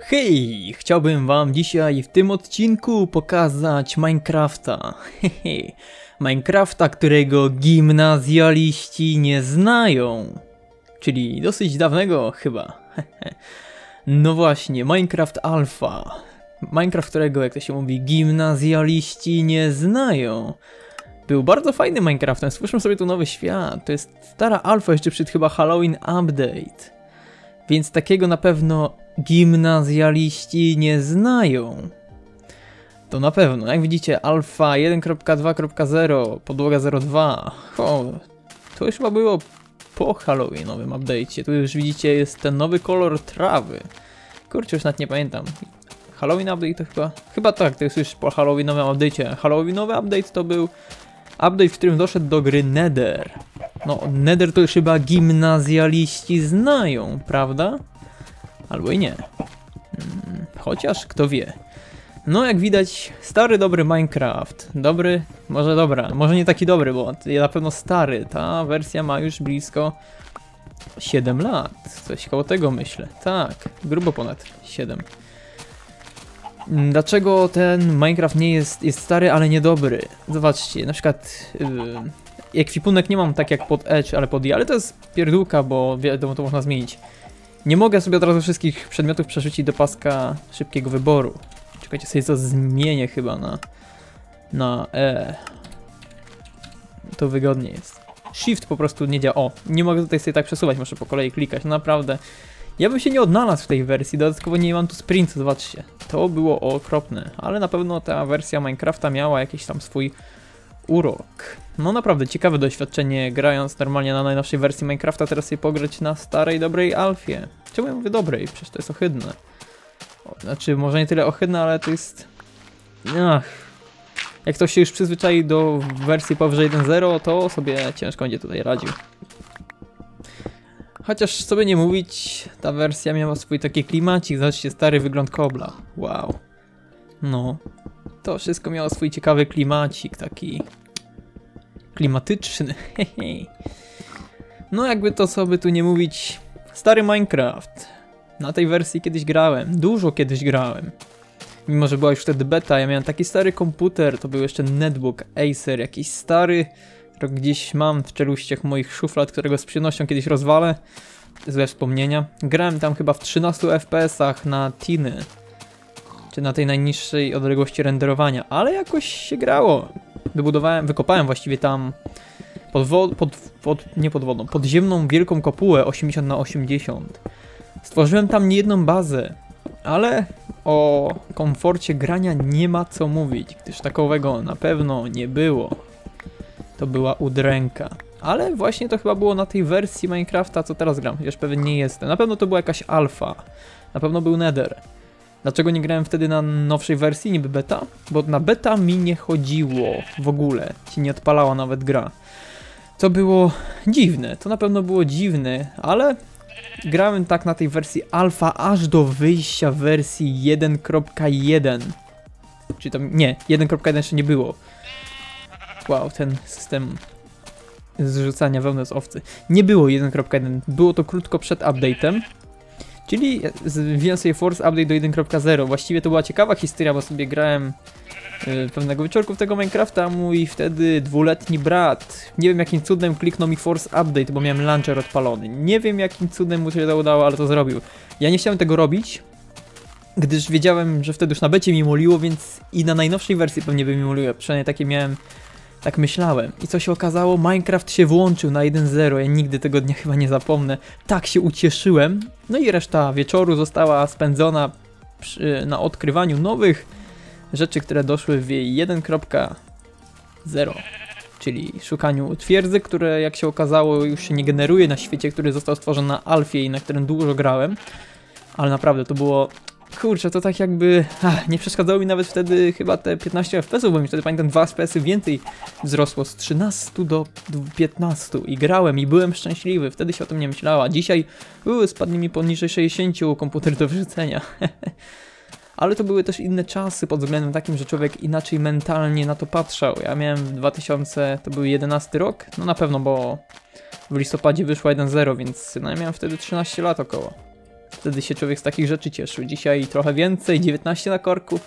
Hej, chciałbym wam dzisiaj w tym odcinku pokazać Minecrafta. Hehe, Minecrafta, którego gimnazjaliści nie znają. Czyli dosyć dawnego chyba. No właśnie, Minecraft Alpha. Minecraft, którego, jak to się mówi, gimnazjaliści nie znają. Był bardzo fajny Minecraftem, stwórzmy sobie tu nowy świat. To jest stara alfa jeszcze przed chyba Halloween Update. Więc takiego na pewno gimnazjaliści nie znają. To na pewno. Jak widzicie, alfa 1.2.0, podłoga 0.2. O, to już chyba było po Halloweenowym update'cie. Tu już widzicie, jest ten nowy kolor trawy. Kurczę, już nawet nie pamiętam. Halloween update to chyba... Chyba tak, to jest już po Halloweenowym update'cie. Halloweenowy update to był update, w którym doszedł do gry Nether. No, Nether to już chyba gimnazjaliści znają, prawda? Albo i nie. Hmm, chociaż kto wie. No, jak widać, stary, dobry Minecraft. Dobry, może dobra, może nie taki dobry, bo na pewno stary. Ta wersja ma już blisko 7 lat. Coś koło tego myślę. Tak, grubo ponad 7. Dlaczego ten Minecraft nie jest, jest stary, ale niedobry? Zobaczcie, na przykład yy, ekwipunek nie mam tak jak pod Edge, ale pod I, ale to jest pierdółka, bo wiadomo, to można zmienić. Nie mogę sobie od razu wszystkich przedmiotów przerzucić do paska szybkiego wyboru. Czekajcie, sobie to zmienię chyba na, na E. To wygodnie jest. Shift po prostu nie działa. O, nie mogę tutaj sobie tak przesuwać, muszę po kolei klikać. No naprawdę. Ja bym się nie odnalazł w tej wersji, dodatkowo nie mam tu sprintu, zobaczcie. To było okropne, ale na pewno ta wersja Minecrafta miała jakiś tam swój urok. No naprawdę ciekawe doświadczenie grając normalnie na najnowszej wersji Minecrafta, teraz sobie pograć na starej, dobrej Alfie. Czemu ja mówię dobrej? Przecież to jest ohydne. Znaczy, może nie tyle ohydne, ale to jest... Ach. Jak ktoś się już przyzwyczai do wersji powyżej 1.0, to sobie ciężko będzie tutaj radził. Chociaż sobie nie mówić, ta wersja miała swój taki klimacik, zobaczcie, stary wygląd kobla. Wow. No. To wszystko miało swój ciekawy klimacik, taki klimatyczny. no jakby to sobie tu nie mówić, stary Minecraft. Na tej wersji kiedyś grałem, dużo kiedyś grałem. Mimo, że była już wtedy beta, ja miałem taki stary komputer, to był jeszcze netbook Acer, jakiś stary, gdzieś mam w czeluściach moich szuflad, którego z przyjemnością kiedyś rozwalę. Złe wspomnienia. Grałem tam chyba w 13 FPS-ach na Tiny, czy na tej najniższej odległości renderowania, ale jakoś się grało. Wybudowałem, wykopałem właściwie tam pod, pod, pod, nie pod wodą, podziemną wielką kopułę 80 na 80 Stworzyłem tam niejedną bazę, ale o komforcie grania nie ma co mówić, gdyż takowego na pewno nie było. To była udręka. Ale właśnie to chyba było na tej wersji Minecrafta, co teraz gram, chociaż pewnie nie jestem. Na pewno to była jakaś alfa. Na pewno był Nether. Dlaczego nie grałem wtedy na nowszej wersji, niby beta? Bo na beta mi nie chodziło w ogóle. Ci nie odpalała nawet gra. To było dziwne, to na pewno było dziwne, ale grałem tak na tej wersji alfa aż do wyjścia wersji 1.1. Czy tam, nie, 1.1 jeszcze nie było. Wow, ten system zrzucania wełny z owcy. Nie było 1.1, było to krótko przed update'em. Czyli sobie Force Update do 1.0. Właściwie to była ciekawa historia, bo sobie grałem yy, pewnego wieczorku w tego Minecrafta, mój wtedy dwuletni brat. Nie wiem jakim cudem kliknął mi Force Update, bo miałem launcher odpalony. Nie wiem jakim cudem mu się to udało, ale to zrobił. Ja nie chciałem tego robić, gdyż wiedziałem, że wtedy już na becie mi moliło, więc i na najnowszej wersji pewnie by mi moliło. Przynajmniej takie miałem tak myślałem. I co się okazało? Minecraft się włączył na 1.0. Ja nigdy tego dnia chyba nie zapomnę. Tak się ucieszyłem. No i reszta wieczoru została spędzona przy, na odkrywaniu nowych rzeczy, które doszły w 1.0. Czyli szukaniu twierdzy, które jak się okazało już się nie generuje na świecie, który został stworzony na Alfie i na którym dużo grałem. Ale naprawdę to było Kurczę, to tak jakby ach, nie przeszkadzało mi nawet wtedy chyba te 15 fps bo mi wtedy pamiętam 2 FPS-y więcej wzrosło z 13 do 15 i grałem i byłem szczęśliwy, wtedy się o tym nie myślała. Dzisiaj były spadnie mi poniżej 60 komputer do wyrzucenia. Ale to były też inne czasy pod względem takim, że człowiek inaczej mentalnie na to patrzał. Ja miałem w 2000, to był 11 rok, no na pewno, bo w listopadzie wyszło 1.0, więc no ja miałem wtedy 13 lat około. Wtedy się człowiek z takich rzeczy cieszył. Dzisiaj trochę więcej, 19 na korku.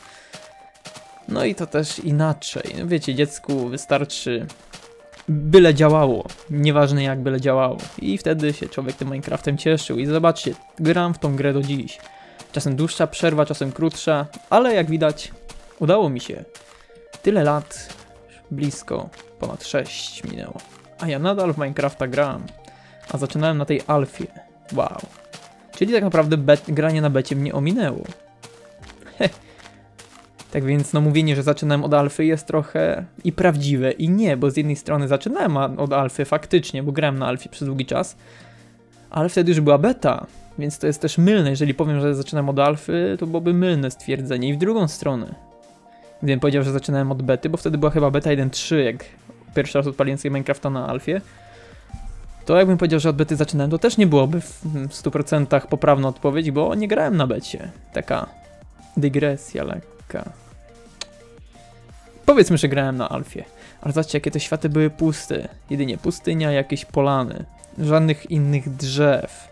No i to też inaczej. No wiecie, dziecku wystarczy byle działało. Nieważne jak byle działało. I wtedy się człowiek tym Minecraftem cieszył. I zobaczcie, gram w tą grę do dziś. Czasem dłuższa przerwa, czasem krótsza, ale jak widać, udało mi się. Tyle lat, blisko, ponad 6 minęło. A ja nadal w Minecrafta gram. A zaczynałem na tej alfie. Wow. Czyli tak naprawdę bet, granie na becie mnie ominęło. Tak więc no mówienie, że zaczynałem od alfy jest trochę i prawdziwe i nie, bo z jednej strony zaczynałem od alfy faktycznie, bo grałem na alfie przez długi czas, ale wtedy już była beta, więc to jest też mylne. Jeżeli powiem, że zaczynam od alfy, to byłoby mylne stwierdzenie i w drugą stronę. Gdybym powiedział, że zaczynałem od bety, bo wtedy była chyba beta 1.3, jak pierwszy raz odpaliłem sobie Minecrafta na alfie, to jakbym powiedział, że od bety zaczynałem, to też nie byłoby w 100% poprawna odpowiedź, bo nie grałem na becie. Taka dygresja lekka. Powiedzmy, że grałem na alfie. Ale zobaczcie, jakie te światy były puste. Jedynie pustynia, jakieś polany. Żadnych innych drzew.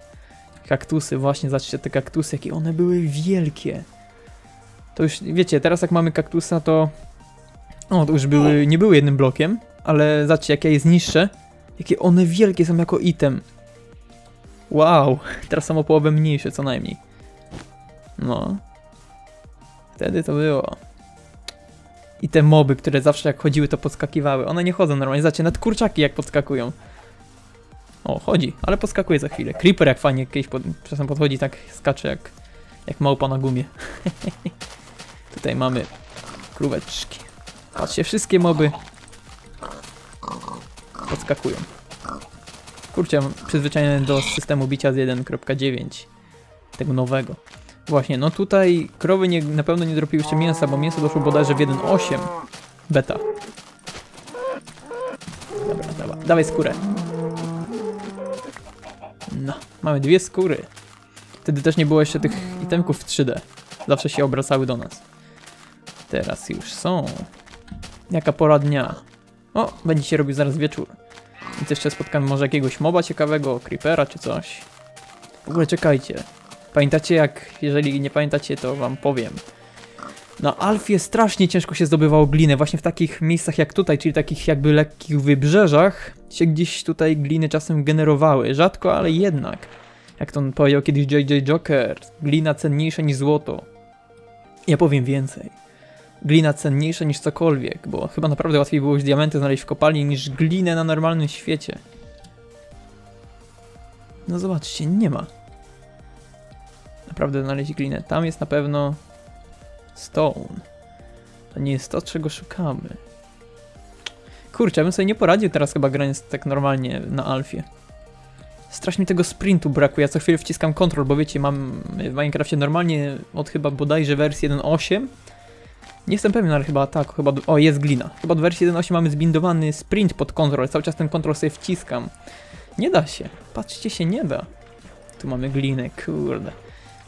Kaktusy, właśnie, zobaczcie te kaktusy, jakie one były wielkie. To już, wiecie, teraz jak mamy kaktusa, to... O, to już były, nie były jednym blokiem, ale zobaczcie, jak ja je zniszczę. Jakie one wielkie są jako item. Wow, teraz są o połowę mniejsze co najmniej. No. Wtedy to było. I te moby, które zawsze jak chodziły to podskakiwały. One nie chodzą normalnie, zobaczcie, nawet kurczaki jak podskakują. O, chodzi, ale podskakuje za chwilę. Creeper jak fajnie kiedyś pod, czasem podchodzi, tak skacze jak, jak małpa na gumie. Tutaj mamy króweczki. Patrzcie, wszystkie moby podskakują. Kurczę, przyzwyczajony do systemu bicia z 1.9 tego nowego. Właśnie, no tutaj krowy nie, na pewno nie dropiły jeszcze mięsa, bo mięso doszło bodajże w 1.8 beta. Dobra, dobra, dawaj skórę. No, mamy dwie skóry. Wtedy też nie było jeszcze tych itemków w 3D. Zawsze się obracały do nas. Teraz już są. Jaka pora dnia? O, będzie się robił zaraz wieczór. Więc jeszcze spotkamy może jakiegoś moba ciekawego, creepera czy coś. W ogóle czekajcie. Pamiętacie jak, jeżeli nie pamiętacie to wam powiem. Na Alfie strasznie ciężko się zdobywało glinę, właśnie w takich miejscach jak tutaj, czyli takich jakby lekkich wybrzeżach, się gdzieś tutaj gliny czasem generowały. Rzadko, ale jednak. Jak to powiedział kiedyś JJ Joker, glina cenniejsza niż złoto. Ja powiem więcej. Glina cenniejsza niż cokolwiek, bo chyba naprawdę łatwiej było już diamenty znaleźć w kopalni niż glinę na normalnym świecie. No zobaczcie, nie ma. Naprawdę znaleźć glinę. Tam jest na pewno stone. To nie jest to, czego szukamy. Kurczę, ja bym sobie nie poradził teraz chyba grając tak normalnie na alfie. Strasznie tego sprintu brakuje, ja co chwilę wciskam kontrol, bo wiecie, mam w Minecrafcie normalnie od chyba bodajże wersji 1.8 nie jestem pewien, ale chyba tak, chyba... O, jest glina. Chyba do wersji 1.8 mamy zbindowany sprint pod kontrol, cały czas ten kontrol sobie wciskam. Nie da się. Patrzcie się, nie da. Tu mamy glinę, kurde.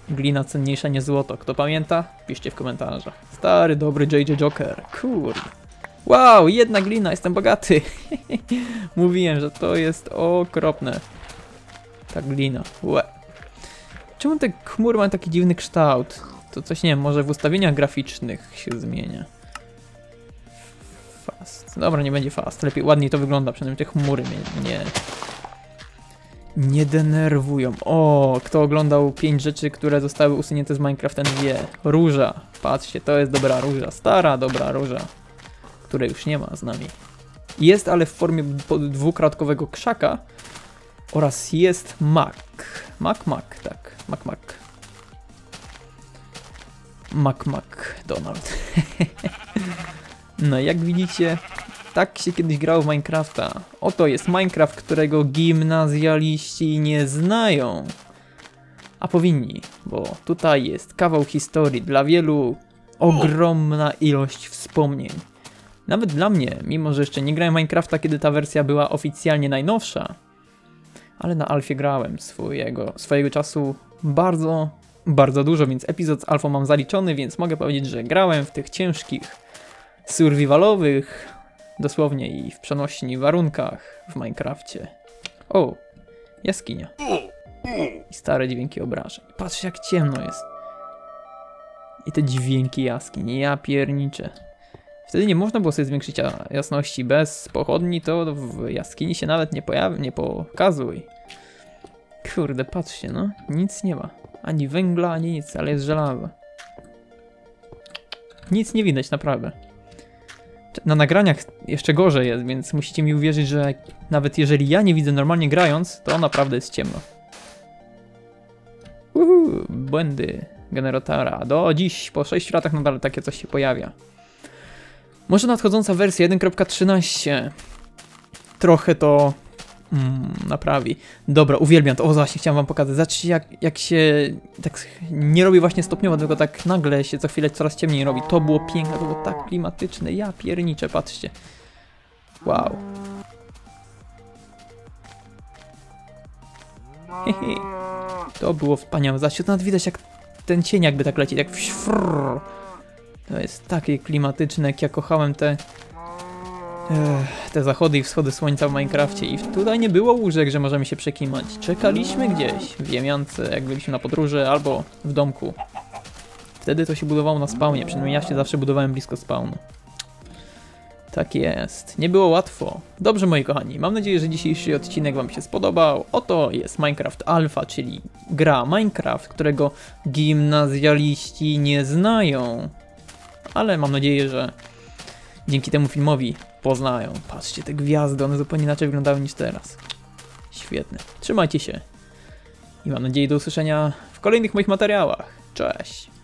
Glina cenniejsza niż złoto. Kto pamięta? Piszcie w komentarzach. Stary, dobry JJ Joker. Kurde. Wow, jedna glina, jestem bogaty. Mówiłem, że to jest okropne. Ta glina. Łe. Czemu te chmury mają taki dziwny kształt? To coś, nie wiem, może w ustawieniach graficznych się zmienia. Fast. Dobra, nie będzie fast. Lepiej, ładniej to wygląda, przynajmniej te chmury mnie nie... Nie denerwują. O, kto oglądał pięć rzeczy, które zostały usunięte z Minecraft, ten wie. Róża. Patrzcie, to jest dobra róża. Stara, dobra róża. Której już nie ma z nami. Jest, ale w formie dwukratkowego krzaka. Oraz jest mak. Mak, mak, tak. Mak, mak. Mac no jak widzicie, tak się kiedyś grało w Minecrafta. Oto jest Minecraft, którego gimnazjaliści nie znają. A powinni, bo tutaj jest kawał historii, dla wielu ogromna ilość wspomnień. Nawet dla mnie, mimo że jeszcze nie grałem Minecrafta, kiedy ta wersja była oficjalnie najnowsza, ale na Alfie grałem swojego, swojego czasu bardzo bardzo dużo, więc epizod z alfą mam zaliczony, więc mogę powiedzieć, że grałem w tych ciężkich, survivalowych, dosłownie i w przenośni warunkach w Minecrafcie. O, jaskinia. I stare dźwięki obrażeń. Patrz jak ciemno jest. I te dźwięki jaskini, ja pierniczę. Wtedy nie można było sobie zwiększyć jasności bez pochodni, to w jaskini się nawet nie pojawi, nie pokazuj. Kurde, patrzcie, no, nic nie ma. Ani węgla, ani nic, ale jest żelazo. Nic nie widać, naprawdę. Na nagraniach jeszcze gorzej jest, więc musicie mi uwierzyć, że nawet jeżeli ja nie widzę normalnie grając, to naprawdę jest ciemno. Uhu, błędy generatora. Do dziś, po 6 latach nadal takie coś się pojawia. Może nadchodząca wersja 1.13 trochę to mm, naprawi. Dobra, uwielbiam to. O, właśnie chciałem wam pokazać. Zobaczcie, jak, jak się tak nie robi właśnie stopniowo, tylko tak nagle się co chwilę coraz ciemniej robi. To było piękne, to było tak klimatyczne. Ja pierniczę, patrzcie. Wow. Hehe. To było wspaniałe. Zobaczcie, to nawet widać jak ten cień jakby tak leci, frrr. To jest takie klimatyczne, jak ja kochałem te Ech, te zachody i wschody słońca w Minecrafcie i tutaj nie było łóżek, że możemy się przekimać. Czekaliśmy gdzieś, w Jemiance, jak byliśmy na podróży, albo w domku. Wtedy to się budowało na spawnie, przynajmniej ja się zawsze budowałem blisko spawnu. Tak jest, nie było łatwo. Dobrze moi kochani, mam nadzieję, że dzisiejszy odcinek wam się spodobał. Oto jest Minecraft Alpha, czyli gra Minecraft, którego gimnazjaliści nie znają. Ale mam nadzieję, że dzięki temu filmowi poznają. Patrzcie, te gwiazdy, one zupełnie inaczej wyglądały niż teraz. Świetne. Trzymajcie się. I mam nadzieję do usłyszenia w kolejnych moich materiałach. Cześć.